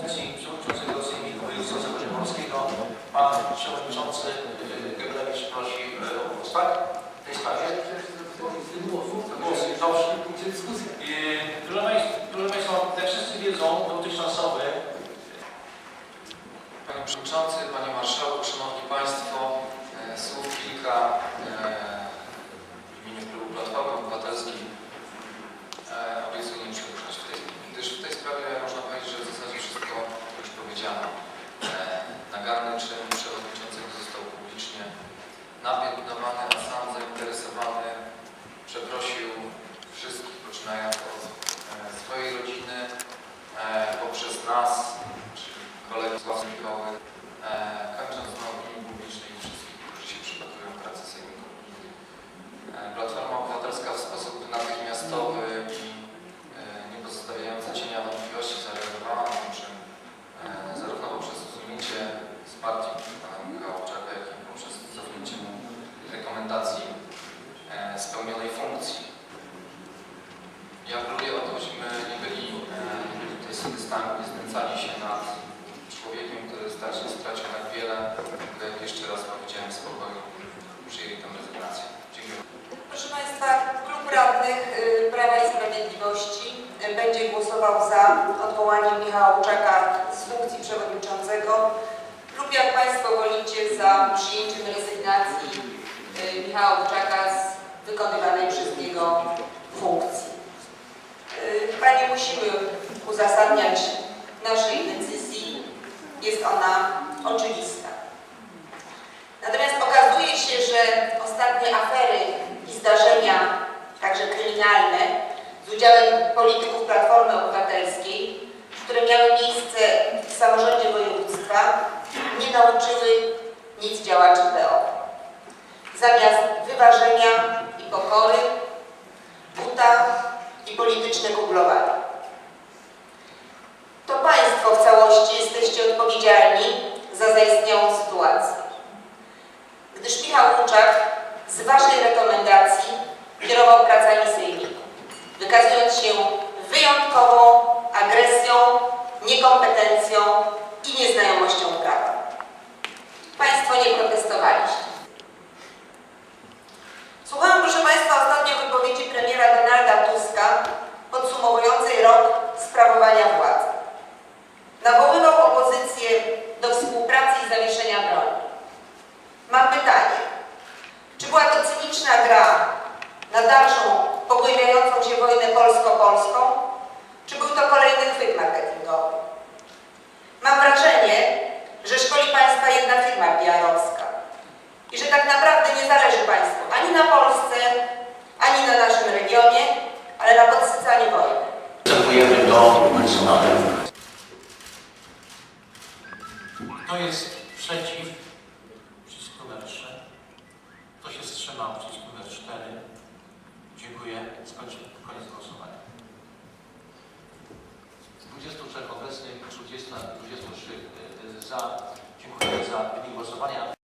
funkcji przewodniczącego Sejmiku Województwa Zachodniopolskiego pan przewodniczący y, prosi y, o głos, tak? W tej sprawie? Głosy, dobrze. Y, Proszę Państwa, proszę Państwa, jak wszyscy wiedzą, dotychczasowy Panie Przewodniczący, Panie Marszałku, Szanowni Państwo, słów kilka poprzez nas, czyli kolegów z własnej który stracił, tak wiele, jak jeszcze raz powiedziałem w spokoju, przyjęli tę rezygnację. Dziękuję. Proszę Państwa, Klub Radnych y, Prawa i Sprawiedliwości y, będzie głosował za odwołaniem Michała Łuczaka z funkcji przewodniczącego lub jak Państwo wolicie za przyjęciem rezygnacji y, Michała Łuczaka z wykonywanej przez niego funkcji. Chyba nie musimy uzasadniać naszej decyzji, jest ona oczywista. Natomiast okazuje się, że ostatnie afery i zdarzenia, także kryminalne, z udziałem polityków Platformy Obywatelskiej, które miały miejsce w samorządzie województwa, nie nauczyły nic działaczy PO. Zamiast wyważenia i pokory, buta i polityczne kuglowanie. To Państwo w całości jesteście odpowiedzialni za zaistniałą sytuację gdyż Michał Łuczak z Waszej rekomendacji kierował pracami sejmiku, wykazując się wyjątkową agresją, niekompetencją i nieznajomością prawa. Państwo nie protestowaliście. Była to cyniczna gra na dalszą, pogłębiającą się wojnę polsko-polską, czy był to kolejny chwyt marketingowy? Mam wrażenie, że szkoli Państwa jedna firma PR-owska i że tak naprawdę nie zależy Państwu ani na Polsce, ani na naszym regionie, ale na podsycaniu wojny. Przystępujemy do głosowania. Kto jest 去喝酒是吧？去宁波吃饭呢。